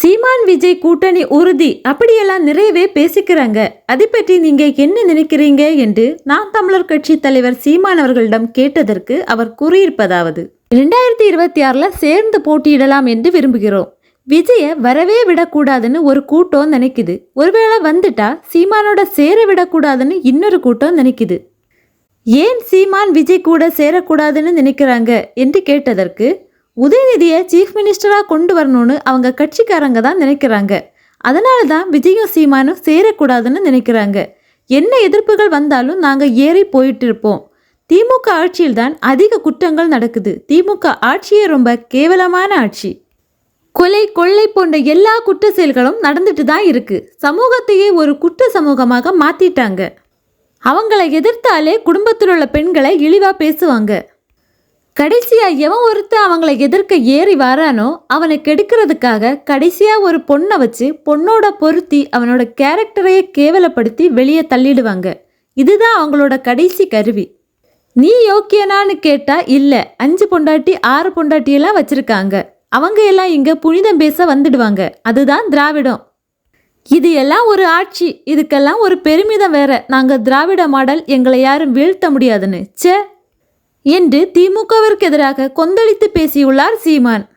சீமான் விஜய் கூட்டணி உறுதி. அப்படியெல்லாம் நிறையவே பேசிக்கிறாங்க. அதை பற்றி நீங்க என்ன நினைக்கிறீங்க என்று நாம் தமிழர் கட்சி தலைவர் சீமான் அவர்களிடம் கேட்டதற்கு அவர் கூறியிருப்பதாவது ரெண்டாயிரத்தி இருபத்தி ஆறுல சேர்ந்து போட்டியிடலாம் என்று விரும்புகிறோம். விஜய வரவே விடக்கூடாதுன்னு ஒரு கூட்டம் நினைக்குது. ஒருவேளை வந்துட்டா சீமானோட சேர விடக்கூடாதுன்னு இன்னொரு கூட்டம் நினைக்குது. ஏன் சீமான் விஜய் கூட சேரக்கூடாதுன்னு நினைக்கிறாங்க? என்று கேட்டதற்கு உதயநிதியை சீஃப் மினிஸ்டராக கொண்டு வரணும்னு அவங்க கட்சிக்காரங்க தான் நினைக்கிறாங்க. அதனால தான் விஜயும் சீமானும் சேரக்கூடாதுன்னு நினைக்கிறாங்க. என்ன எதிர்ப்புகள் வந்தாலும் நாங்கள் ஏறி போயிட்டு இருப்போம் திமுக ஆட்சியில் தான் அதிக குற்றங்கள் நடக்குது. திமுக ஆட்சியே ரொம்ப கேவலமான ஆட்சி. கொலை கொள்ளை போன்ற எல்லா குற்ற செயல்களும் நடந்துட்டு தான் இருக்கு. சமூகத்தையே ஒரு குற்ற சமூகமாக மாத்திட்டாங்க. அவங்கள எதிர்த்தாலே குடும்பத்தில் உள்ள பெண்களை இழிவாக பேசுவாங்க. கடைசியாக எவன் ஒருத்தன் அவங்கள எதிர்க்க ஏறி வரானோ அவனை கெடுக்கிறதுக்காக கடைசியாக ஒரு பொண்ணை வச்சு பொண்ணோட பொருத்தி அவனோட கேரக்டரையே கேவலப்படுத்தி வெளியே தள்ளிடுவாங்க. இதுதான் அவங்களோட கடைசி கருவி. நீ யோக்கியனான்னு கேட்டால் இல்லை அஞ்சு பொண்டாட்டி ஆறு பொண்டாட்டியெல்லாம் வச்சுருக்காங்க. அவங்க எல்லாம் இங்கே புனிதம் பேச வந்துடுவாங்க. அதுதான் திராவிடம். இது எல்லாம் ஒரு ஆட்சி இதுக்கெல்லாம் ஒரு பெருமிதம் வேற. நாங்கள் திராவிட மாடல் எங்களை யாரும் வீழ்த்த முடியாதுன்னு. ச்சே! என்று திமுகவிற்கு எதிராக கொந்தளித்து பேசியுள்ளார் சீமான்.